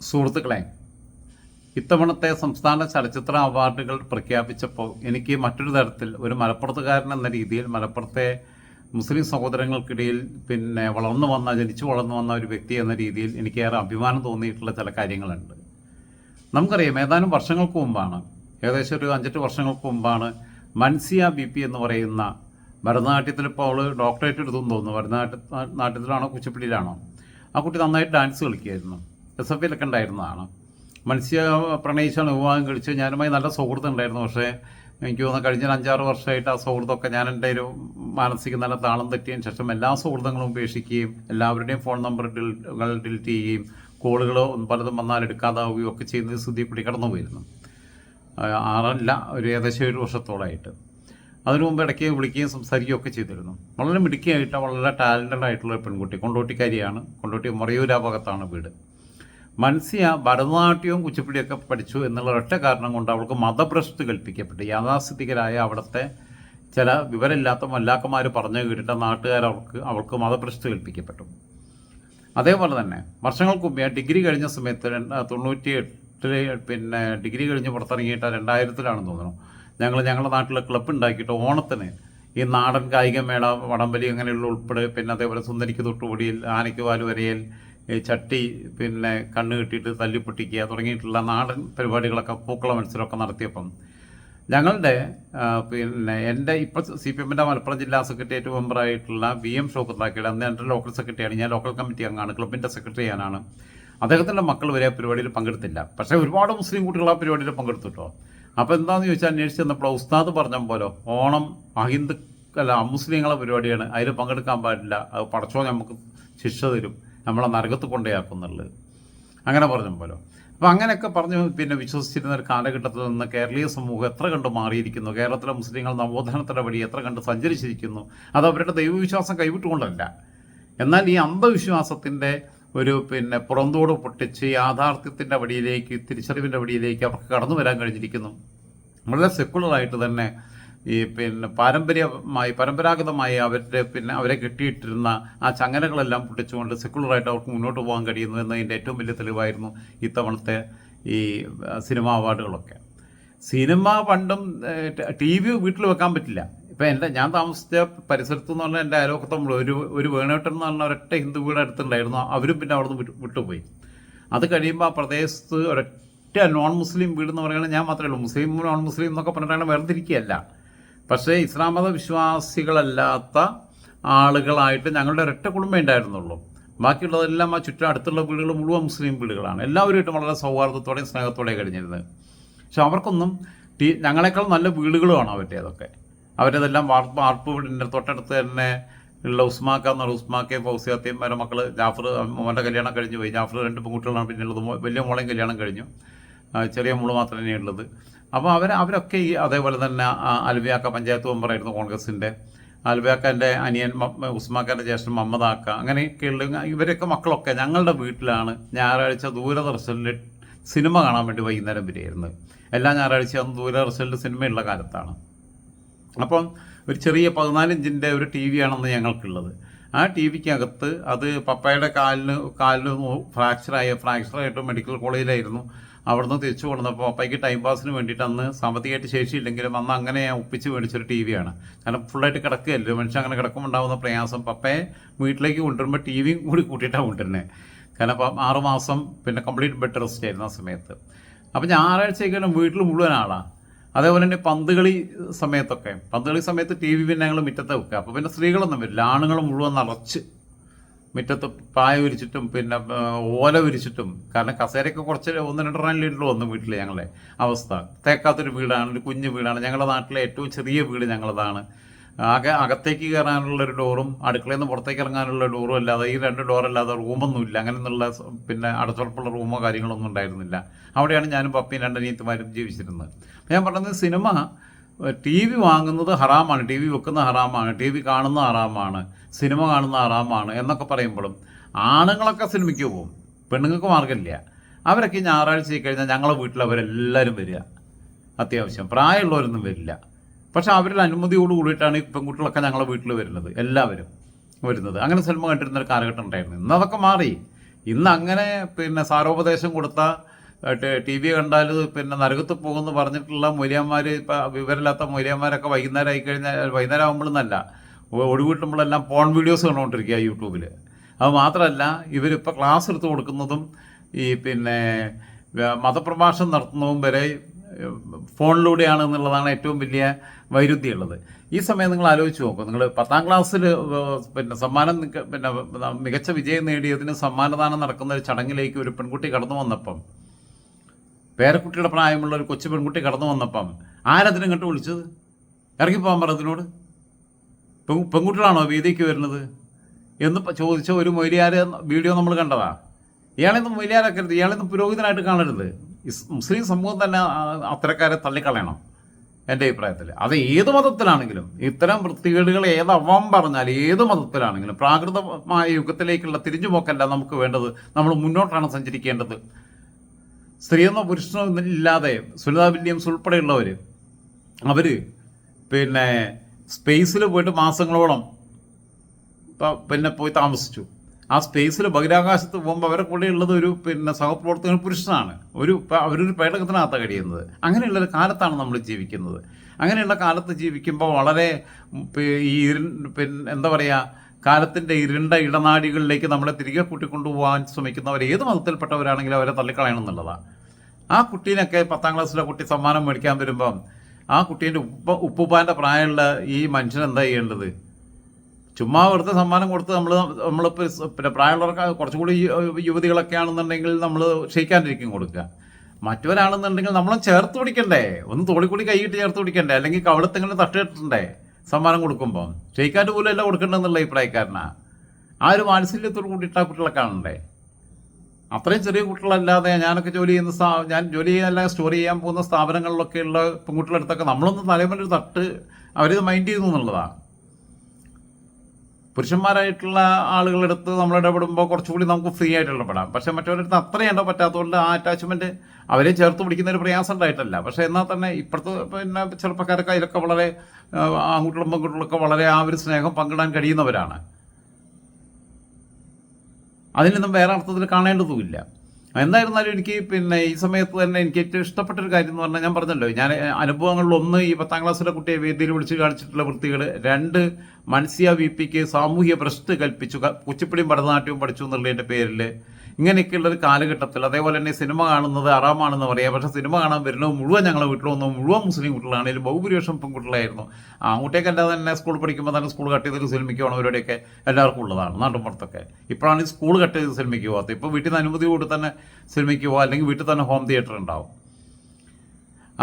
സുഹൃത്തുക്കളെ ഇത്തവണത്തെ സംസ്ഥാന ചലച്ചിത്ര അവാർഡുകൾ പ്രഖ്യാപിച്ചപ്പോൾ എനിക്ക് മറ്റൊരു തരത്തിൽ ഒരു മലപ്പുറത്തുകാരൻ എന്ന രീതിയിൽ മലപ്പുറത്തെ മുസ്ലിം സഹോദരങ്ങൾക്കിടയിൽ പിന്നെ വളർന്നു വന്ന ജനിച്ചു വളർന്നു വന്ന ഒരു വ്യക്തി എന്ന രീതിയിൽ എനിക്ക് ഏറെ അഭിമാനം തോന്നിയിട്ടുള്ള ചില കാര്യങ്ങളുണ്ട്. നമുക്കറിയാം ഏതാനും വർഷങ്ങൾക്ക് മുമ്പാണ് ഏകദേശം ഒരു അഞ്ചെട്ട് വർഷങ്ങൾക്ക് മുമ്പാണ് മൻസിയ ബി പി എന്ന് പറയുന്ന ഭരതനാട്യത്തിൽ ഇപ്പോൾ അവൾ ഡോക്ടറേറ്റ് എടുത്തു തോന്നുന്നു. ഭരതനാട്യ നാട്യത്തിലാണോ കുച്ചിപ്പിടിയിലാണോ? ആ കുട്ടി നന്നായിട്ട് ഡാൻസ് കളിക്കുമായിരുന്നു എസ് എഫ് ഐയിലൊക്കെ ഉണ്ടായിരുന്നതാണ്. മത്സ്യ പ്രണയിച്ചാണ് വിവാഹം കഴിച്ച് ഞാനുമായി നല്ല സുഹൃത്ത് ഉണ്ടായിരുന്നു. പക്ഷേ എനിക്ക് തോന്നുന്നു കഴിഞ്ഞ അഞ്ചാറ് വർഷമായിട്ട് ആ സൗഹൃദമൊക്കെ ഞാൻ എന്റെ ഒരു മാനസിക നല്ല താളം തെറ്റിയതിന് ശേഷം എല്ലാ സൗഹൃദങ്ങളും ഉപേക്ഷിക്കുകയും എല്ലാവരുടെയും ഫോൺ നമ്പർ ഡിലീറ്റ് ചെയ്യുകയും കോളുകൾ പലതും വന്നാൽ എടുക്കാതാവുകയും ഒക്കെ ചെയ്യുന്ന സ്ഥിതി കൂടി കടന്നു പോയിരുന്നു ആറല്ല ഒരു ഏകദേശം ഏഴ് വർഷത്തോളമായിട്ട്. അതിനു മുമ്പ് ഇടയ്ക്ക് വിളിക്കുകയും സംസാരിക്കുകയും ഒക്കെ ചെയ്തിരുന്നു. വളരെ മിടുക്കിയായിട്ട് വളരെ ടാലന്റഡ് ആയിട്ടുള്ള പെൺകുട്ടി. കൊണ്ടോട്ടിക്കാരിയാണ്. കൊണ്ടോട്ടി മറയൂരാ ഭാഗത്താണ് വീട്. മൻസിയ ഭരതനാട്യവും കുച്ചിപ്പിടിയൊക്കെ പഠിച്ചു എന്നുള്ള ഒറ്റ കാരണം കൊണ്ട് അവൾക്ക് മതഭ്രഷ്ട് കൽപ്പിക്കപ്പെട്ടു. യാഥാസ്ഥിതികരായ അവിടുത്തെ ചില വിവരമില്ലാത്ത മല്ലാക്കന്മാർ പറഞ്ഞു കേട്ടിട്ട് നാട്ടുകാർ അവർക്ക് അവൾക്ക് മതഭ്രഷ്ട് കൽപ്പിക്കപ്പെട്ടു. അതേപോലെ തന്നെ വർഷങ്ങൾക്ക് മുമ്പേ ഡിഗ്രി കഴിഞ്ഞ സമയത്ത് തൊണ്ണൂറ്റി എട്ടിൽ പിന്നെ ഡിഗ്രി കഴിഞ്ഞ് പുറത്തിറങ്ങിയിട്ട് രണ്ടായിരത്തിലാണെന്ന് തോന്നുന്നു. ഞങ്ങൾ ഞങ്ങളുടെ നാട്ടിലെ ക്ലബ്ബ് ഉണ്ടാക്കിയിട്ട് ഓണത്തിന് ഈ നാടൻ കായികമേള വടംവലി അങ്ങനെയുള്ള ഉൾപ്പെടെ പിന്നെ അതേപോലെ സുന്ദരിക്ക് തൊട്ടുപൊടിയിൽ ആനയ്ക്ക് വാൽ ചട്ടി പിന്നെ കണ്ണ് കെട്ടിയിട്ട് തല്ലിപ്പൊട്ടിക്കുക തുടങ്ങിയിട്ടുള്ള നാടൻ പരിപാടികളൊക്കെ പൂക്കള മത്സരമൊക്കെ നടത്തിയപ്പം ഞങ്ങളുടെ പിന്നെ എന്റെ ഇപ്പോൾ സി പി എമ്മിന്റെ മലപ്പുറം ജില്ലാ സെക്രട്ടേറിയറ്റ് മെമ്പറായിട്ടുള്ള ബി എം ഷോക്കത്താക്കിയുടെ അന്ന് എന്റെ ലോക്കൽ സെക്രട്ടറിയാണ് ഞാൻ ലോക്കൽ കമ്മിറ്റി അംഗമാണ്. ക്ലബിന്റെ സെക്രട്ടറി ഞാനാണ് അദ്ദേഹത്തിന്റെ മക്കൾ വരെ ആ പരിപാടിയിൽ പങ്കെടുത്തില്ല. പക്ഷേ ഒരുപാട് മുസ്ലിം കുട്ടികൾ ആ പരിപാടിയിൽ പങ്കെടുത്തു കേട്ടോ അപ്പോൾ എന്താണെന്ന് ചോദിച്ചാൽ അന്വേഷിച്ച് ചെന്നപ്പോൾ ഉസ്താദ് പറഞ്ഞ പോലെ ഓണം അഹിന്ദു അല്ല അമുസ്ലിങ്ങളെ പരിപാടിയാണ്. അതിൽ പങ്കെടുക്കാൻ പാടില്ല. അത് പടച്ചോ നമുക്ക് ശിക്ഷ തരും. നമ്മളെ നരകത്ത് കൊണ്ടേയാക്കുന്നുള്ളത്. അങ്ങനെ പറഞ്ഞു പോലോ. അപ്പോൾ അങ്ങനെയൊക്കെ പറഞ്ഞു പിന്നെ വിശ്വസിച്ചിരുന്ന ഒരു കാലഘട്ടത്തിൽ നിന്ന് കേരളീയ സമൂഹം എത്ര കണ്ട് മാറിയിരിക്കുന്നു? കേരളത്തിലെ മുസ്ലിങ്ങൾ നവോത്ഥാനത്തിന്റെ വഴി എത്ര കണ്ട് സഞ്ചരിച്ചിരിക്കുന്നു? അത് അവരുടെ ദൈവവിശ്വാസം കൈവിട്ടുകൊണ്ടല്ല. എന്നാൽ ഈ അന്ധവിശ്വാസത്തിന്റെ ഒരു പിന്നെ പുറന്തോട് പൊട്ടിച്ച് യാഥാർത്ഥ്യത്തിന്റെ വഴിയിലേക്ക് തിരിച്ചറിവിന്റെ വഴിയിലേക്ക് അവർക്ക് കടന്നു വരാൻ കഴിഞ്ഞിരിക്കുന്നു. വളരെ സെക്കുലറായിട്ട് തന്നെ ഈ പിന്നെ പാരമ്പര്യമായി പരമ്പരാഗതമായി അവരുടെ പിന്നെ അവരെ കെട്ടിയിട്ടിരുന്ന ആ ചങ്ങലകളെല്ലാം പൊട്ടിച്ചുകൊണ്ട് സെക്കുലറായിട്ട് അവർക്ക് മുന്നോട്ട് പോകാൻ കഴിയുന്നു എന്നതിന്റെ ഏറ്റവും വലിയ തെളിവായിരുന്നു ഇത്തവണത്തെ ഈ സിനിമ അവാർഡുകളൊക്കെ. സിനിമ പണ്ടും ടി വി വീട്ടിൽ വെക്കാൻ പറ്റില്ല. ഇപ്പം എന്റെ ഞാൻ താമസിച്ച പരിസരത്ത് എന്ന് പറഞ്ഞാൽ എന്റെ അയലോക്കത്തെ മുഴുവൻ ഒരു ഒരു വേണേട്ടൻ എന്ന് പറഞ്ഞ ഒരൊറ്റ ഹിന്ദു വീട് അടുത്തുണ്ടായിരുന്നു. അവരും പിന്നെ അവിടെ നിന്ന് വിട്ടുപോയി. അത് കഴിയുമ്പോൾ ആ പ്രദേശത്ത് ഒരൊറ്റ നോൺ മുസ്ലിം വീട് എന്ന് പറയുകയാണെങ്കിൽ ഞാൻ മാത്രമേ ഉള്ളൂ. മുസ്ലിം നോൺ മുസ്ലിം എന്നൊക്കെ പറഞ്ഞിട്ടാണ് വേർതിരിക്കുകയല്ല. പക്ഷേ ഇസ്ലാം മത വിശ്വാസികളല്ലാത്ത ആളുകളായിട്ട് ഞങ്ങളുടെ ഒരൊറ്റ കുടുംബം ഉണ്ടായിരുന്നുള്ളൂ. ബാക്കിയുള്ളതെല്ലാം ആ ചുറ്റും അടുത്തുള്ള വീടുകൾ മുഴുവൻ മുസ്ലിം വീടുകളാണ്. എല്ലാവരുമായിട്ടും വളരെ സൗഹാർദ്ദത്തോടെയും സ്നേഹത്തോടെയും കഴിഞ്ഞിരുന്നത്. പക്ഷെ അവർക്കൊന്നും ടീ ഞങ്ങളെക്കാൾ നല്ല വീടുകളുമാണ് അവരുടെ അതൊക്കെ അവരതെല്ലാം വാർപ്പ് വാർപ്പ് വീടിന്റെ തൊട്ടടുത്ത് തന്നെ ഉള്ള ഉസ്മാക്ക എന്നുള്ള ഉസ്മാക്കയും ഫൗസിയാത്തയും വരെ മക്കൾ ജാഫർ മോന്റെ കല്യാണം കഴിഞ്ഞു പോയി ജാഫർ രണ്ട് പെൺകുട്ടികളാണ് പിന്നുള്ളത് വലിയ മോളെയും കല്യാണം കഴിഞ്ഞു. ചെറിയ മോൾ മാത്രമേ ഉള്ളത് അപ്പോൾ അവർ അവരൊക്കെ ഈ അതേപോലെ തന്നെ അൽവിയാക്ക പഞ്ചായത്ത് മെമ്പറായിരുന്നു കോൺഗ്രസിന്റെ അൽവിയാക്കന്റെ അനിയൻ ഉസ്മാക്കാന്റെ ജ്യേഷ്ഠൻ മമ്മദാക്ക അങ്ങനെയൊക്കെയുള്ള ഇവരൊക്കെ മക്കളൊക്കെ ഞങ്ങളുടെ വീട്ടിലാണ് ഞായറാഴ്ച ദൂരദർശനിൽ സിനിമ കാണാൻ വേണ്ടി വൈകുന്നേരം വരികയായിരുന്നു. എല്ലാ ഞായറാഴ്ചയും അന്ന് ദൂരദർശനിൽ സിനിമയുള്ള കാലത്താണ്. അപ്പം ഒരു ചെറിയ പതിനാല് ഇഞ്ചിന്റെ ഒരു ടി വി ആണെന്ന് ഞങ്ങൾക്കുള്ളത്. ആ ടി വിക്കകത്ത് അത് പപ്പയുടെ കാലിന് കാലിന് ഫ്രാക്ചറായ ഫ്രാക്ചറായിട്ട് മെഡിക്കൽ കോളേജിലായിരുന്നു. അവിടുന്ന് തിരിച്ചു കൊണ്ടുവന്നപ്പോൾ അപ്പയ്ക്ക് ടൈം പാസിന് വേണ്ടിയിട്ട് അന്ന് സാമ്പത്തികമായിട്ട് ശേഷിയില്ലെങ്കിലും അന്ന് അങ്ങനെ ഒപ്പിച്ച് മേടിച്ചൊരു ടി വിയാണ് കാരണം ഫുള്ളായിട്ട് കിടക്കുകയല്ലോ? മനുഷ്യൻ അങ്ങനെ കിടക്കുമ്പോൾ ഉണ്ടാകുന്ന പ്രയാസം. പപ്പയെ വീട്ടിലേക്ക് കൊണ്ടുവരുമ്പോൾ ടി വിയും കൂടി കൂട്ടിയിട്ടാണ് കൊണ്ടുവരുന്നത് കാരണം അപ്പം ആറുമാസം പിന്നെ കംപ്ലീറ്റ് ബെഡ് റെസ്റ്റ് ആയിരുന്നു ആ സമയത്ത്. അപ്പം ഞായറാഴ്ചയൊക്കെ വീട്ടിൽ മുഴുവൻ ആളാണ് അതേപോലെ തന്നെ പന്തുകളി സമയത്തൊക്കെ. പന്തുകളി സമയത്ത് ടി വി പിന്നെ ഞങ്ങൾ മുറ്റത്തെ വെക്കുക. അപ്പോൾ പിന്നെ സ്ത്രീകളൊന്നും വരില്ല. ആണുങ്ങൾ മുഴുവൻ നിറച്ച് മുറ്റത്ത് പായ വിരിച്ചിട്ടും പിന്നെ ഓല വിരിച്ചിട്ടും. കാരണം കസേരയൊക്കെ കുറച്ച് ഒന്ന് രണ്ടെണ്ണം ലീറ്റർ വന്നു വീട്ടിൽ ഞങ്ങളെ അവസ്ഥ. തേക്കാത്തൊരു വീടാണ് ഒരു കുഞ്ഞു വീടാണ്. ഞങ്ങളുടെ നാട്ടിലെ ഏറ്റവും ചെറിയ വീട് ഞങ്ങളതാണ്. ആകെ അകത്തേക്ക് കയറാനുള്ള ഒരു ഡോറും അടുക്കളയിൽ നിന്ന് പുറത്തേക്ക് ഇറങ്ങാനുള്ള ഡോറും അല്ലാതെ ഈ രണ്ട് ഡോറല്ലാതെ റൂമൊന്നുമില്ല. അങ്ങനെ എന്നുള്ള പിന്നെ അടച്ചുറപ്പുള്ള റൂമോ കാര്യങ്ങളൊന്നും ഉണ്ടായിരുന്നില്ല. അവിടെയാണ് ഞാനും പപ്പിയും രണ്ടനിയത്തുമാരും ജീവിച്ചിരുന്നത്. ഞാൻ പറഞ്ഞത് സിനിമ ടി വി വാങ്ങുന്നത് ഹറാമാണ്. ടി വി വെക്കുന്ന ഹറാമാണ്. ടി വി കാണുന്ന ഹറാമാണ്. സിനിമ കാണുന്ന ഹറാമാണ് എന്നൊക്കെ പറയുമ്പോഴും ആണുങ്ങളൊക്കെ സിനിമയ്ക്ക് പോകും. പെണ്ണുങ്ങൾക്ക് മാർഗമില്ല അവരൊക്കെ ഞായറാഴ്ച കഴിഞ്ഞാൽ ഞങ്ങളെ വീട്ടിൽ അവരെല്ലാവരും വരിക. അത്യാവശ്യം. പ്രായമുള്ളവരൊന്നും വരില്ല. പക്ഷെ അവരുടെ അനുമതിയോട് കൂടിയിട്ടാണ് ഈ പെൺകുട്ടികളൊക്കെ ഞങ്ങളെ വീട്ടിൽ വരുന്നത്. എല്ലാവരും വരുന്നത്. അങ്ങനെ സിനിമ കണ്ടിരുന്ന ഒരു കാലഘട്ടം ഉണ്ടായിരുന്നു. ഇന്ന് അതൊക്കെ മാറി. ഇന്ന് അങ്ങനെ പിന്നെ സാരോപദേശം കൊടുത്ത ടി വി കണ്ടാൽ പിന്നെ നരകത്ത് പോകുമെന്ന് പറഞ്ഞിട്ടുള്ള മൂല്യന്മാർ ഇപ്പം വിവരമില്ലാത്ത മൂല്യന്മാരൊക്കെ വൈകുന്നേരം ആയിക്കഴിഞ്ഞാൽ വൈകുന്നേരം ആകുമ്പോഴെന്നല്ല ഒഴിവിട്ടുമ്പോഴെല്ലാം പോൺ വീഡിയോസ് കണ്ടുകൊണ്ടിരിക്കുക യൂട്യൂബിൽ അത് മാത്രമല്ല ഇവരിപ്പോൾ ക്ലാസ് എടുത്ത് കൊടുക്കുന്നതും ഈ പിന്നെ മതപ്രഭാഷണം നടത്തുന്നതും വരെ ഫോണിലൂടെയാണ് എന്നുള്ളതാണ് ഏറ്റവും വലിയ വൈരുദ്ധ്യമുള്ളത്. ഈ സമയം നിങ്ങൾ ആലോചിച്ച് നോക്കും നിങ്ങൾ പത്താം ക്ലാസ്സിൽ പിന്നെ സമ്മാനം പിന്നെ മികച്ച വിജയം നേടിയതിന് സമ്മാനദാനം നടക്കുന്ന ഒരു ചടങ്ങിലേക്ക് ഒരു പെൺകുട്ടി കടന്നു വന്നപ്പം പേരക്കുട്ടിയുടെ പ്രായമുള്ള ഒരു കൊച്ചു പെൺകുട്ടി കടന്നു വന്നപ്പം ആരതിനെ കണ്ട് വിളിച്ചത്? ഇറങ്ങിപ്പോകാൻ പറഞ്ഞതിനോട് പെൺ പെൺകുട്ടികളാണോ വീതിക്ക് വരുന്നത്? എന്ന് ചോദിച്ച ഒരു മൊയ്ലിയാർ വീഡിയോ നമ്മൾ കണ്ടതാ. ഇയാളിന്ന് മൊയിലിയാരാക്കരുത്. ഇയാളിന്ന് പുരോഹിതനായിട്ട് കാണരുത്. മുസ്ലിം സമൂഹം തന്നെ അത്തരക്കാരെ തള്ളിക്കളയണം. എന്റെ അഭിപ്രായത്തിൽ അത് ഏത് മതത്തിലാണെങ്കിലും ഇത്തരം വൃത്തികേടുകൾ ഏത് അവം പറഞ്ഞാൽ ഏത് മതത്തിലാണെങ്കിലും പ്രാകൃതമായ യുഗത്തിലേക്കുള്ള തിരിഞ്ഞുപോക്കല്ല നമുക്ക് വേണ്ടത്. നമ്മൾ മുന്നോട്ടാണ് സഞ്ചരിക്കേണ്ടത്. സ്ത്രീയെന്നോ പുരുഷനോ ഇല്ലാതെ സുനിത വില്യംസ് ഉൾപ്പെടെയുള്ളവർ അവർ പിന്നെ സ്പേസിൽ പോയിട്ട് മാസങ്ങളോളം പിന്നെ പോയി താമസിച്ചു. ആ സ്പേസിൽ ബഹിരാകാശത്ത് പോകുമ്പോൾ അവരെ കൂടെ ഉള്ളത് ഒരു പിന്നെ സഹപ്രവർത്തകൻ പുരുഷനാണ്. ഒരു അവരൊരു പേടകത്തിനകത്താണ് കഴിയുന്നത്. അങ്ങനെയുള്ള ഒരു കാലത്താണ് നമ്മൾ ജീവിക്കുന്നത്. അങ്ങനെയുള്ള കാലത്ത് ജീവിക്കുമ്പോൾ വളരെ ഈ പിന്നെ എന്താ പറയുക കാലത്തിന്റെ ഇരുണ്ട ഇടനാടികളിലേക്ക് നമ്മളെ തിരികെ കൂട്ടിക്കൊണ്ടുപോകാൻ ശ്രമിക്കുന്നവർ ഏത് മതത്തിൽപ്പെട്ടവരാണെങ്കിലും അവരെ തള്ളിക്കളയണം എന്നുള്ളതാണ് ആ കുട്ടീനൊക്കെ പത്താം ക്ലാസ്സിലെ കുട്ടി സമ്മാനം മേടിക്കാൻ വരുമ്പം ആ കുട്ടീന്റെ ഉപ്പ ഉപ്പുപ്പാന്റെ പ്രായമുള്ള ഈ മനുഷ്യൻ എന്താ ചെയ്യേണ്ടത്? ചുമ്മാ വെറുതെ സമ്മാനം കൊടുത്ത് നമ്മൾ നമ്മളിപ്പോൾ പിന്നെ പ്രായമുള്ളവർക്ക് കുറച്ചുകൂടി കൂടി യുവതികളൊക്കെ ആണെന്നുണ്ടെങ്കിൽ നമ്മൾ ക്ഷയിക്കാണ്ടിരിക്കും കൊടുക്കുക. മറ്റവരാണെന്നുണ്ടെങ്കിൽ നമ്മളെ ചേർത്ത് പിടിക്കണ്ടേ? ഒന്ന് തോളിക്കൂടി കൈയിട്ട് ചേർത്ത് പിടിക്കണ്ടേ? അല്ലെങ്കിൽ കവളത്തെങ്കിലും തട്ടിട്ടണ്ടേ സമ്മാനം കൊടുക്കുമ്പോൾ ക്ഷയിക്കാന്റെ പോലും അല്ല കൊടുക്കേണ്ടതെന്നുള്ള അഭിപ്രായക്കാരനാണ് ആ ഒരു വാത്സല്യത്തോട് കൂടിയിട്ട് ആ കുട്ടികളെ കാണണ്ടേ? അത്രയും ചെറിയ കുട്ടികളല്ലാതെ ഞാനൊക്കെ ജോലി ചെയ്യുന്ന സ്ഥാ ഞാൻ ജോലി ചെയ്യാനല്ല സ്റ്റോർ ചെയ്യാൻ പോകുന്ന സ്ഥാപനങ്ങളിലൊക്കെയുള്ള പെൺകുട്ടികളുടെ അടുത്തൊക്കെ നമ്മളൊന്ന് തലമുറ തട്ട് അവരിത് മൈൻഡ് ചെയ്യുന്നു എന്നുള്ളതാണ്. പുരുഷന്മാരായിട്ടുള്ള ആളുകളുടെ അടുത്ത് നമ്മൾ ഇടപെടുമ്പോൾ കുറച്ചുകൂടി നമുക്ക് ഫ്രീ ആയിട്ട് ഇടപെടാം. പക്ഷെ മറ്റവരുടെ അടുത്ത് അത്രയും ഇട പറ്റാത്തതുകൊണ്ട് ആ അറ്റാച്ച്മെന്റ് അവരെ ചേർത്ത് പിടിക്കുന്ന ഒരു പ്രയാസം ഉണ്ടായിട്ടല്ല. പക്ഷെ എന്നാൽ തന്നെ ഇപ്പോഴത്തെ പിന്നെ ചെറുപ്പക്കാരൊക്കെ അതിലൊക്കെ വളരെ ആൺകുട്ടികളും പെൺകുട്ടികളൊക്കെ വളരെ ആ ഒരു സ്നേഹം പങ്കിടാൻ കഴിയുന്നവരാണ്. അതിനൊന്നും വേറെ അർത്ഥത്തിൽ കാണേണ്ടതുമില്ല. എന്തായിരുന്നാലും എനിക്ക് പിന്നെ ഈ സമയത്ത് തന്നെ എനിക്ക് ഏറ്റവും ഇഷ്ടപ്പെട്ട ഒരു കാര്യം എന്ന് പറഞ്ഞാൽ ഞാൻ പറഞ്ഞല്ലോ ഞാൻ അനുഭവങ്ങളിൽ ഒന്ന് ഈ പത്താം ക്ലാസ്സിലെ കുട്ടിയെ വേദിയിൽ വിളിച്ച് കാണിച്ചിട്ടുള്ള വൃത്തികൾ രണ്ട് മൻസിയ വി പിക്ക് സാമൂഹ്യ ഭ്രഷ്ട് കൽപ്പിച്ചു കുച്ചിപ്പിടിയും ഭരതനാട്യവും പഠിച്ചു എന്നുള്ളതിന്റെ പേരിൽ ഇങ്ങനെയൊക്കെയുള്ള ഒരു കാലഘട്ടത്തിൽ അതേപോലെ തന്നെ സിനിമ കാണുന്നത് അറാമാണെന്ന് പറയാം. പക്ഷെ സിനിമ കാണാൻ വരുന്നത് മുഴുവൻ ഞങ്ങളെ വീട്ടിൽ വന്നു. മുഴുവൻ മുസ്ലിം കുട്ടികളാണെങ്കിലും ബഹുഭൂരിപക്ഷം പെൺകുട്ടികളായിരുന്നു. ആൺകുട്ടിയൊക്കെല്ലാതെ തന്നെ സ്കൂൾ പഠിക്കുമ്പോൾ തന്നെ സ്കൂൾ കട്ട് ചെയ്തൊരു സിനിമയ്ക്കാണ് അവരുടെയൊക്കെ എല്ലാവർക്കും ഉള്ളതാണ്. നാട്ടുമ്പുറത്തൊക്കെ ഇപ്പോഴാണ് സ്കൂൾ കട്ട് ചെയ്ത് സിനിമയ്ക്ക് പോകാത്തത്. ഇപ്പോൾ വീട്ടിൽ നിന്ന് അനുമതി കൊടുത്ത് തന്നെ സിനിമയ്ക്ക് പോകാം. അല്ലെങ്കിൽ വീട്ടിൽ തന്നെ ഹോം തിയേറ്റർ ഉണ്ടാവും.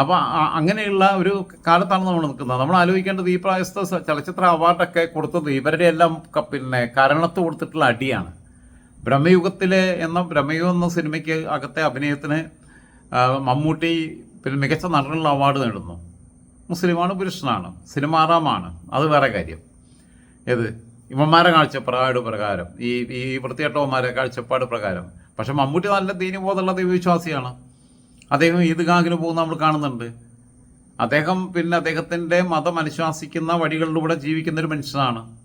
അപ്പോൾ അങ്ങനെയുള്ള ഒരു കാലത്താണ് നമ്മൾ നിൽക്കുന്നത്. നമ്മൾ ആലോചിക്കേണ്ടത് ഈ പ്രായസ്ഥ ചലച്ചിത്ര അവാർഡൊക്കെ കൊടുത്തത് ഇവരുടെ എല്ലാം പിന്നെ കരണത്ത് കൊടുത്തിട്ടുള്ള അടിയാണ്. ബ്രഹ്മയുഗത്തിലെ എന്ന ബ്രഹ്മയുഗം എന്ന സിനിമയ്ക്ക് അകത്തെ അഭിനയത്തിന് മമ്മൂട്ടി പിന്നെ മികച്ച നടനുള്ള അവാർഡ് നേടുന്നു. മുസ്ലിമാണ് പുരുഷനാണ്. സിനിമ ആറാമാണ്. അത് വേറെ കാര്യം. ഏത്? ഇവന്മാരെ കാഴ്ചപ്പാട് പ്രകാരം. ഈ ഈ വൃത്തികെട്ടവന്മാരെ കാഴ്ചപ്പാട് പ്രകാരം. പക്ഷെ മമ്മൂട്ടി നല്ല ദീനബോധമുള്ള ദൈവവിശ്വാസിയാണ്. അദ്ദേഹം ഈദ്ഗാഹിന് പോകുന്ന നമ്മൾ കാണുന്നുണ്ട്. അദ്ദേഹം പിന്നെ അദ്ദേഹത്തിന്റെ മതം അനുശാസിക്കുന്ന വഴികളിലൂടെ ജീവിക്കുന്ന ഒരു മനുഷ്യനാണ്.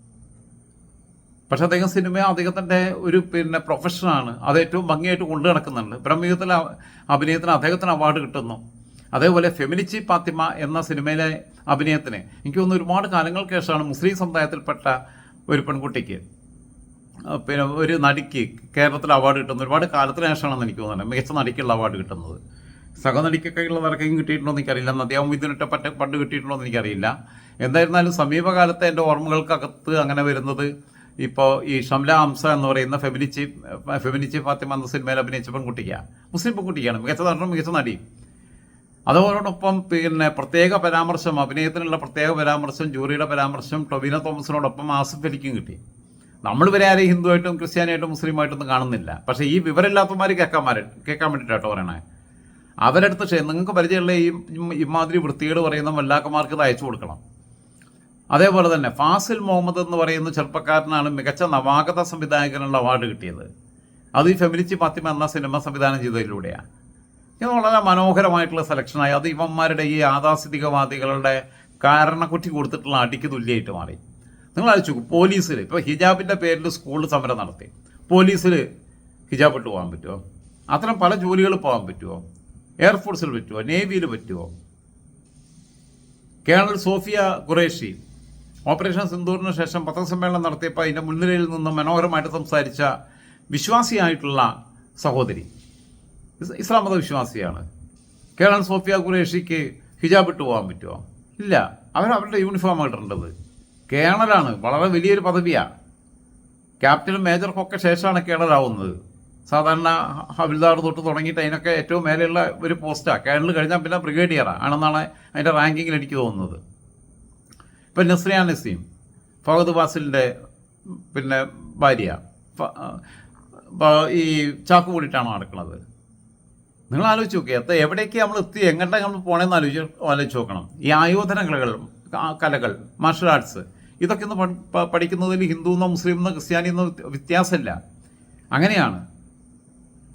പക്ഷെ അദ്ദേഹം സിനിമ അദ്ദേഹത്തിന്റെ ഒരു പിന്നെ പ്രൊഫഷനാണ് അത് ഏറ്റവും ഭംഗിയായിട്ട് കൊണ്ടു നടക്കുന്നുണ്ട്. ബ്രഹ്മയുഗത്തിലെ അഭിനയത്തിന് അദ്ദേഹത്തിന് അവാർഡ് കിട്ടുന്നു. അതേപോലെ ഫെമിനിച്ചി പാത്തിമ എന്ന സിനിമയിലെ അഭിനയത്തിന് എനിക്ക് തോന്നുന്നു ഒരുപാട് കാലങ്ങൾക്ക് ശേഷമാണ് മുസ്ലിം സമുദായത്തിൽപ്പെട്ട ഒരു പെൺകുട്ടിക്ക് പിന്നെ ഒരു നടിക്ക് കേരളത്തിൽ അവാർഡ് കിട്ടുന്നത്. ഒരുപാട് കാലത്തിന് ശേഷമാണെന്ന് എനിക്ക് തോന്നുന്നത് മികച്ച നടിക്കുള്ള അവാർഡ് കിട്ടുന്നത്. സഹനടിക്കൊക്കെ ഉള്ള നിറക്കും കിട്ടിയിട്ടുണ്ടോ എന്ന് എനിക്കറിയില്ല. നദിയാവും ഇതിനിട്ട് പറ്റ പണ്ട് കിട്ടിയിട്ടുണ്ടോ എന്ന് എനിക്കറിയില്ല. എന്തായിരുന്നാലും സമീപകാലത്തെ എന്റെ ഓർമ്മകൾക്കകത്ത് അങ്ങനെ വരുന്നത് ഇപ്പോൾ ഈ ഷംല ഹംസ എന്ന് പറയുന്ന ഫെമിനിച്ചി ഫെമിനിച്ചി ഫാത്തിമ എന്ന സിനിമയിൽ അഭിനയിച്ച പെൺകുട്ടിക്കാണ് മുസ്ലിം പെൺകുട്ടിക്കാണ്. മികച്ച നടനും മികച്ച നടിയും. അതോടൊപ്പം പിന്നെ പ്രത്യേക പരാമർശം അഭിനയത്തിനുള്ള പ്രത്യേക പരാമർശം ജൂറിയുടെ പരാമർശം ടൊവിനോ തോമസിനോടൊപ്പം ആസിഫ് അലിക്കും കിട്ടി. നമ്മൾ ഇവരെ ആരെയും ഹിന്ദുവായിട്ടും ക്രിസ്ത്യാനിയായിട്ടും മുസ്ലിമായിട്ടൊന്നും കാണുന്നില്ല. പക്ഷേ ഈ വിവരമില്ലാത്തമാർ കേൾക്കാൻ കേൾക്കാൻ വേണ്ടിയിട്ടാട്ടോ പറയണേ. അവരടുത്ത് നിങ്ങൾക്ക് പരിചയമുള്ള ഈ ഇമാതിരി വൃത്തികേട് പറയുന്ന മല്ലാക്കന്മാർക്ക് ഇത് അയച്ചു കൊടുക്കണം. അതേപോലെ തന്നെ ഫാസിൽ മുഹമ്മദ് എന്ന് പറയുന്ന ചെറുപ്പക്കാരനാണ് മികച്ച നവാഗത സംവിധായകനുള്ള അവാർഡ് കിട്ടിയത്. അത് ഈ ഫെമിലിച്ചി പാത്തിമ എന്ന സിനിമ സംവിധാനം ചെയ്തതിലൂടെയാണ്. ഇത് വളരെ മനോഹരമായിട്ടുള്ള സെലക്ഷനായി അത് ഇവന്മാരുടെ ഈ യാഥാസ്ഥിതികവാദികളുടെ കാരണക്കുറ്റി കൊടുത്തിട്ടുള്ള അടിക്ക് തുല്യമായിട്ട് മാറി. നിങ്ങൾ അയച്ചു പോലീസിൽ ഇപ്പോൾ ഹിജാബിന്റെ പേരിൽ സ്കൂളിൽ സമരം നടത്തി. പോലീസിൽ ഹിജാബ് ഇട്ട് പോകാൻ പറ്റുമോ അത്തരം പല ജോലികൾ പോകാൻ പറ്റുമോ എയർഫോഴ്സിൽ പറ്റുമോ നേവിയിൽ പറ്റുമോ കേണൽ സോഫിയ ഖുറേഷി ഓപ്പറേഷൻ സിന്ദൂറിന് ശേഷം പത്രസമ്മേളനം നടത്തിയപ്പോൾ അതിന്റെ മുൻനിരയിൽ നിന്ന് മനോഹരമായിട്ട് സംസാരിച്ച വിശ്വാസിയായിട്ടുള്ള സഹോദരി. ഇസ്ലാം മത വിശ്വാസിയാണ് കേണൽ സോഫിയ ഖുറേഷിക്ക് ഹിജാബ് ഇട്ട് പോകാൻ പറ്റുമോ ഇല്ല. അവർ അവരുടെ യൂണിഫോം ഇടേണ്ടത്. കേണലാണ്. വളരെ വലിയൊരു പദവിയാണ് ക്യാപ്റ്റനും മേജർക്കൊക്കെ ശേഷമാണ് കേണലാവുന്നത്. സാധാരണ ഹവിൽദാർ തൊട്ട് തുടങ്ങിയിട്ട് അതിനൊക്കെ ഏറ്റവും മേലെയുള്ള ഒരു പോസ്റ്റാണ് കേണൽ കഴിഞ്ഞാൽ പിന്നെ ബ്രിഗേഡിയറാണ് ആണെന്നാണ് അതിന്റെ റാങ്കിങ്ങിൽ എനിക്ക് തോന്നുന്നത്. ഇപ്പം നസ്രിയ നസീം ഫഹദ് വാസിലിന്റെ പിന്നെ ഭാര്യ. ഈ ചാക്ക് കൂടിയിട്ടാണ് നടക്കുന്നത് നിങ്ങൾ ആലോചിച്ച് നോക്കുക എത്ര എവിടേക്ക് നമ്മൾ എത്തി എങ്ങനെ നമ്മൾ പോകണമെന്ന് ആലോചിച്ച് ആലോചിച്ച് നോക്കണം. ഈ ആയോധന കലകൾ കലകൾ മാർഷൽ ആർട്സ് ഇതൊക്കെ ഒന്ന് പഠിക്കുന്നതിൽ ഹിന്ദു എന്നോ മുസ്ലിം എന്നോ ക്രിസ്ത്യാനി എന്നോ വ്യത്യാസമില്ല. അങ്ങനെയാണ്.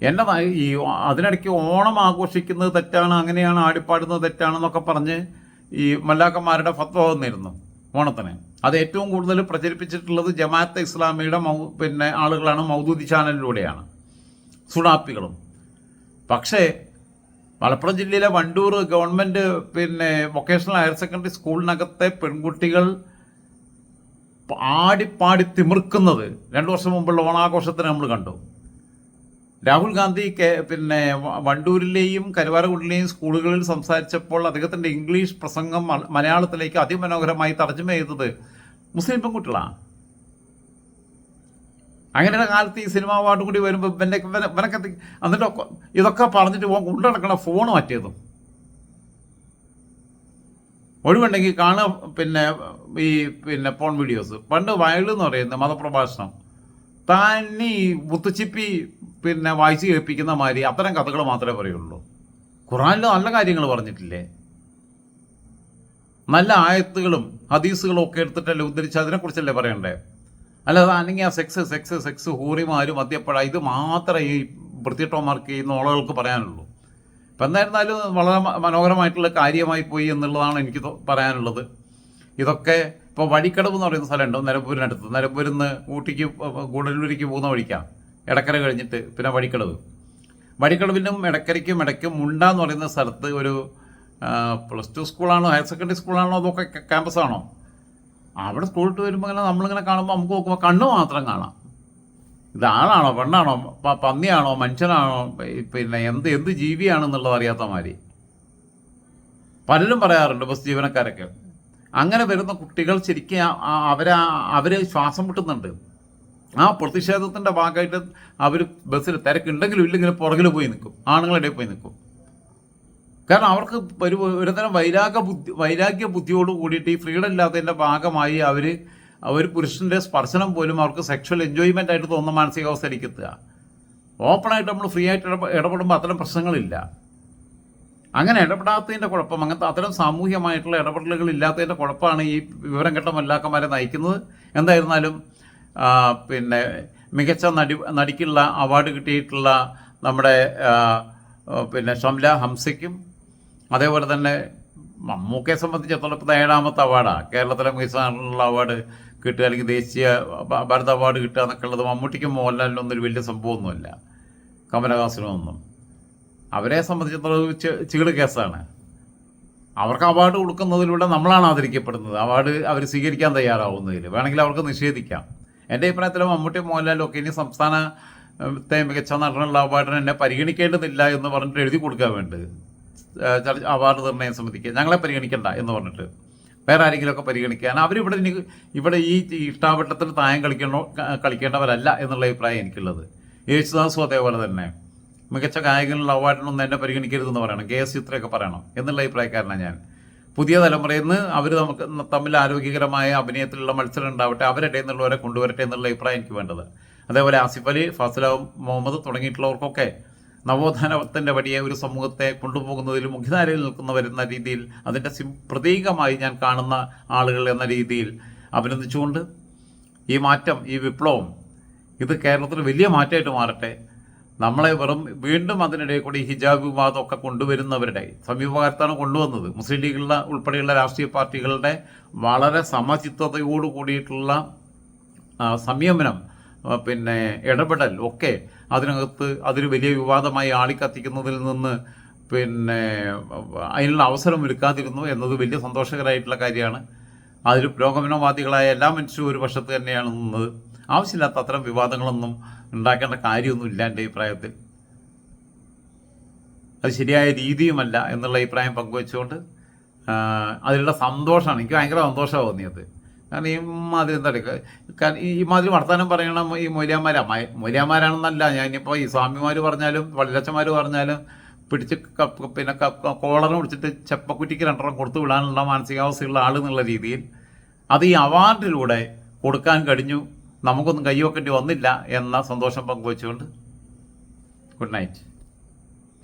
എന്റെ ഈ അതിനിടയ്ക്ക് ഓണം ആഘോഷിക്കുന്നത് തെറ്റാണ് അങ്ങനെയാണ് ആടിപ്പാടുന്നത് തെറ്റാണെന്നൊക്കെ പറഞ്ഞ് ഈ മല്ലാക്കന്മാരുടെ ഫത്വ വന്നിരുന്നു. ഓണത്തിന്. അത് ഏറ്റവും കൂടുതൽ പ്രചരിപ്പിച്ചിട്ടുള്ളത് ജമാഅത്തെ ഇസ്ലാമിയുടെ മൗ പിന്നെ ആളുകളാണ് മൗദൂദി ചാനലിലൂടെയാണ്. സുഡാപ്പികളും പക്ഷേ മലപ്പുറം ജില്ലയിലെ വണ്ടൂർ ഗവൺമെന്റ് പിന്നെ വൊക്കേഷണൽ ഹയർ സെക്കൻഡറി സ്കൂളിനകത്തെ പെൺകുട്ടികൾ ആടിപ്പാടി തിമിർക്കുന്നത് രണ്ട് വർഷം മുമ്പുള്ള ഓണാഘോഷത്തിന് നമ്മൾ കണ്ടു. രാഹുൽ ഗാന്ധി പിന്നെ വണ്ടൂരിലെയും കരുവാരക്കുണ്ടിലെയും സ്കൂളുകളിൽ സംസാരിച്ചപ്പോൾ അദ്ദേഹത്തിന്റെ ഇംഗ്ലീഷ് പ്രസംഗം മലയാളത്തിലേക്ക് അതിമനോഹരമായി തർജമ ചെയ്തത് മുസ്ലിം പെൺകുട്ടികളാണ്. അങ്ങനെയുള്ള കാലത്ത് ഈ സിനിമ അവാർഡ് കൂടി വരുമ്പോൾ ഇവനെ- ഇവനൊക്കെ എന്നിട്ട് ഇതൊക്കെ പറഞ്ഞിട്ട് പോകാൻ കൊണ്ടുനടക്കണ ഫോൺ മാറ്റിയതും. ഒഴിവുണ്ടെങ്കിൽ കാണുക പിന്നെ ഈ പിന്നെ ഫോൺ വീഡിയോസ് പണ്ട് വയൽ എന്ന് പറയുന്നത് മതപ്രഭാഷണം. താൻ ഈ മുത്തുച്ചിപ്പി പിന്നെ വായിച്ച് കേൾപ്പിക്കുന്ന മാതിരി അത്തരം കഥകൾ മാത്രമേ പറയുള്ളൂ. ഖുറാനിൽ നല്ല കാര്യങ്ങൾ പറഞ്ഞിട്ടില്ലേ? നല്ല ആയത്തുകളും ഹദീസുകളും ഒക്കെ എടുത്തിട്ടല്ലേ ഉദ്ധരിച്ച് അതിനെക്കുറിച്ചല്ലേ പറയണ്ടേ? അല്ലാതെ അല്ലെങ്കിൽ ആ സെക്സ് സെക്സ് സെക്സ് ഹൂറിമാരും മദ്യപ്പഴ ഇത് മാത്രമേ ഈ വൃത്തിട്ടോമാർക്ക് ഈ നോളകൾക്ക് പറയാനുള്ളൂ. ഇപ്പം എന്തായിരുന്നാലും വളരെ മനോഹരമായിട്ടുള്ള കാര്യമായി പോയി എന്നുള്ളതാണ് എനിക്ക് പറയാനുള്ളത്. ഇതൊക്കെ ഇപ്പോൾ വഴിക്കടവ് എന്ന് പറയുന്ന സ്ഥലമുണ്ട്? നിലമ്പൂരിനടുത്ത്. നിലമ്പൂരിൽ നിന്ന് ഊട്ടിക്ക് ഗൂഡല്ലൂരിക്ക് പോകുന്ന വഴിക്കാണ് ഇടക്കര കഴിഞ്ഞിട്ട് പിന്നെ വഴിക്കടവ്. വഴിക്കടവിനും ഇടക്കരയ്ക്കും ഇടയ്ക്ക് മുണ്ട എന്ന് പറയുന്ന സ്ഥലത്ത് ഒരു പ്ലസ് ടു സ്കൂളാണോ ഹയർ സെക്കൻഡറി സ്കൂളാണോ അതൊക്കെ ക്യാമ്പസാണോ അവിടെ സ്കൂളിട്ട് വരുമ്പോൾ ഇങ്ങനെ നമ്മളിങ്ങനെ കാണുമ്പോൾ നമുക്ക് നോക്കുമ്പോൾ കണ്ണ് മാത്രം കാണാം. ഇത് ആളാണോ പെണ്ണാണോ പന്നിയാണോ മനുഷ്യനാണോ പിന്നെ എന്ത് എന്ത് ജീവിയാണെന്നുള്ളത് അറിയാത്ത മാതിരി പലരും പറയാറുണ്ട് ബസ് ജീവനക്കാരൊക്കെ. അങ്ങനെ വരുന്ന കുട്ടികൾ ശരിക്കും അവരെ അവർ ശ്വാസം മുട്ടുന്നുണ്ട്. ആ പ്രതിഷേധത്തിന്റെ ഭാഗമായിട്ട് അവർ ബസ്സിൽ തിരക്കുണ്ടെങ്കിലും ഇല്ലെങ്കിലും പുറകിൽ പോയി നിൽക്കും. ആണുങ്ങളുടെ പോയി നിൽക്കും. കാരണം അവർക്ക് ഒരു ഒരുതരം വൈരാഗ്യ ബുദ്ധി വൈരാഗ്യ ബുദ്ധിയോട് കൂടിയിട്ട് ഈ ഫ്രീഡം ഇല്ലാത്തതിന്റെ ഭാഗമായി അവർ ഒരു പുരുഷന്റെ സ്പർശനം പോലും അവർക്ക് സെക്ഷൽ എൻജോയ്മെന്റ് ആയിട്ട് തോന്നുന്ന മാനസികാവസ്ഥയിലേക്ക് എത്തുക. ഓപ്പണായിട്ട് നമ്മൾ ഫ്രീ ആയിട്ട് ഇടപെ ഇടപെടുമ്പോൾ അത്തരം പ്രശ്നങ്ങളില്ല. അങ്ങനെ ഇടപെടാത്തതിന്റെ കുഴപ്പം അങ്ങനത്തെ അത്തരം സാമൂഹ്യമായിട്ടുള്ള ഇടപെടലുകൾ ഇല്ലാത്തതിന്റെ കുഴപ്പമാണ് ഈ വിവരം കെട്ട മല്ലാക്കന്മാരെ നയിക്കുന്നത്. എന്തായിരുന്നാലും പിന്നെ മികച്ച നടി നടിക്കുള്ള അവാർഡ് കിട്ടിയിട്ടുള്ള നമ്മുടെ പിന്നെ ഷംല ഹംസയ്ക്കും അതേപോലെ തന്നെ മമ്മൂക്കയെ സംബന്ധിച്ചിടത്തോളം ഇപ്പം ഏഴാമത്തെ അവാർഡാണ് കേരളത്തിലെ മികച്ച നടനുള്ള അവാർഡ് കിട്ടുക അല്ലെങ്കിൽ ദേശീയ ഭാരത അവാർഡ് കിട്ടുക എന്നൊക്കെ ഉള്ളത് മമ്മൂട്ടിക്കും മോഹൻലാലിനൊന്നും ഒരു വലിയ സംഭവമൊന്നുമില്ല. കമലഹാസനും ഒന്നും. അവരെ സംബന്ധിച്ചിടത്തോളം ചീട് കേസാണ്. അവർക്ക് അവാർഡ് കൊടുക്കുന്നതിലൂടെ നമ്മളാണ് ആദരിക്കപ്പെടുന്നത്. അവാർഡ് അവർ സ്വീകരിക്കാൻ തയ്യാറാവുന്നതിൽ വേണമെങ്കിൽ അവർക്ക് നിഷേധിക്കാം. എന്റെ അഭിപ്രായത്തിൽ മമ്മൂട്ടി മോഹൻലാലും ഒക്കെ ഇനി സംസ്ഥാനത്തെ മികച്ച നടനുള്ള അവാർഡിന് എന്നെ പരിഗണിക്കേണ്ടതില്ല എന്ന് പറഞ്ഞിട്ട് എഴുതി കൊടുക്കാൻ വേണ്ടത് അവാർഡ് നിർണയ സമിതിക്ക് ഞങ്ങളെ പരിഗണിക്കണ്ട എന്ന് പറഞ്ഞിട്ട് വേറെ ആരെങ്കിലുമൊക്കെ പരിഗണിക്കാൻ അവരിവിടെ ഇനി ഇവിടെ ഈ ഇഷ്ടാവട്ടത്തിൽ തായം കളിക്കണോ കളിക്കേണ്ടവരല്ല എന്നുള്ള അഭിപ്രായം എനിക്കുള്ളത്. യേശുദാസും അതേപോലെ തന്നെ. മികച്ച ഗായകനുള്ള അവാർഡിനൊന്നും എന്നെ പരിഗണിക്കരുതെന്ന് പറയണം. കെ എസ് ചിത്രയൊക്കെ പറയണം എന്നുള്ള അഭിപ്രായക്കാരനാണ് ഞാൻ. പുതിയ തലമുറയിൽ നിന്ന് അവർ നമുക്ക് തമ്മിൽ ആരോഗ്യകരമായ അഭിനയത്തിലുള്ള മത്സരം ഉണ്ടാവട്ടെ അവരുടെ നിന്നുള്ളവരെ കൊണ്ടുവരട്ടെ എന്നുള്ള അഭിപ്രായം എനിക്ക് വേണ്ടത്. അതേപോലെ ആസിഫ് അലി ഫാസില മുഹമ്മദ് തുടങ്ങിയിട്ടുള്ളവർക്കൊക്കെ നവോത്ഥാനത്തിന്റെ വഴിയെ ഒരു സമൂഹത്തെ കൊണ്ടുപോകുന്നതിൽ മുഖ്യധാരയിൽ നിൽക്കുന്നവരെന്ന രീതിയിൽ അതിന്റെ പ്രതീകമായി ഞാൻ കാണുന്ന ആളുകൾ എന്ന രീതിയിൽ അഭിനന്ദിച്ചുകൊണ്ട് ഈ മാറ്റം ഈ വിപ്ലവം ഇത് കേരളത്തിൽ വലിയ മാറ്റമായിട്ട് മാറട്ടെ. നമ്മളെ വെറും വീണ്ടും അതിനിടയിൽ കൂടി ഹിജാബ് വിവാദമൊക്കെ കൊണ്ടുവരുന്നവരുടെ സമീപകാലത്താണ് കൊണ്ടുവന്നത്. മുസ്ലിം ലീഗുള്ള ഉൾപ്പെടെയുള്ള രാഷ്ട്രീയ പാർട്ടികളുടെ വളരെ സമചിത്തതയോട് കൂടിയിട്ടുള്ള സംയമനം പിന്നെ ഇടപെടൽ ഒക്കെ അതിനകത്ത് അതൊരു വലിയ വിവാദമായി ആളിക്കത്തിക്കുന്നതിൽ നിന്ന് പിന്നെ അതിനുള്ള അവസരം ഒരുക്കാതിരുന്നു എന്നത് വലിയ സന്തോഷകരമായിട്ടുള്ള കാര്യമാണ്. അതിൽ പുരോഗമനവാദികളായ എല്ലാ മനുഷ്യരും ഒരു പക്ഷത്ത് തന്നെയാണ് നിന്നത്. ആവശ്യമില്ലാത്ത അത്തരം വിവാദങ്ങളൊന്നും ഉണ്ടാക്കേണ്ട കാര്യമൊന്നും ഇല്ല എന്റെ അഭിപ്രായത്തിൽ അത് ശരിയായ രീതിയുമല്ല എന്നുള്ള അഭിപ്രായം പങ്കുവെച്ചുകൊണ്ട് അതിലുള്ള സന്തോഷമാണ്. എനിക്ക് ഭയങ്കര സന്തോഷമാണ് തോന്നിയത്. കാരണം ഈ മാതിരി എന്താ പറയുക ഈ മാതിരി വർത്തമാനം പറയണ ഈ മൊലിയാന്മാരാ മൊലിയാന്മാരാണെന്നല്ല ഞാനിപ്പോൾ ഈ സ്വാമിമാർ പറഞ്ഞാലും വള്ളിലച്ചന്മാർ പറഞ്ഞാലും പിടിച്ച് പിന്നെ കോളറും പിടിച്ചിട്ട് ചെപ്പക്കുറ്റിക്ക് രണ്ടെണ്ണം കൊടുത്തു വിടാനുള്ള മാനസികാവസ്ഥയുള്ള ആൾ എന്നുള്ള രീതിയിൽ അത് ഈ അവാർഡിലൂടെ കൊടുക്കാൻ കഴിഞ്ഞു. നമുക്കൊന്നും കൈവെക്കേണ്ടി വന്നില്ല എന്ന സന്തോഷം പങ്കുവച്ചുകൊണ്ട് ഗുഡ് നൈറ്റ്.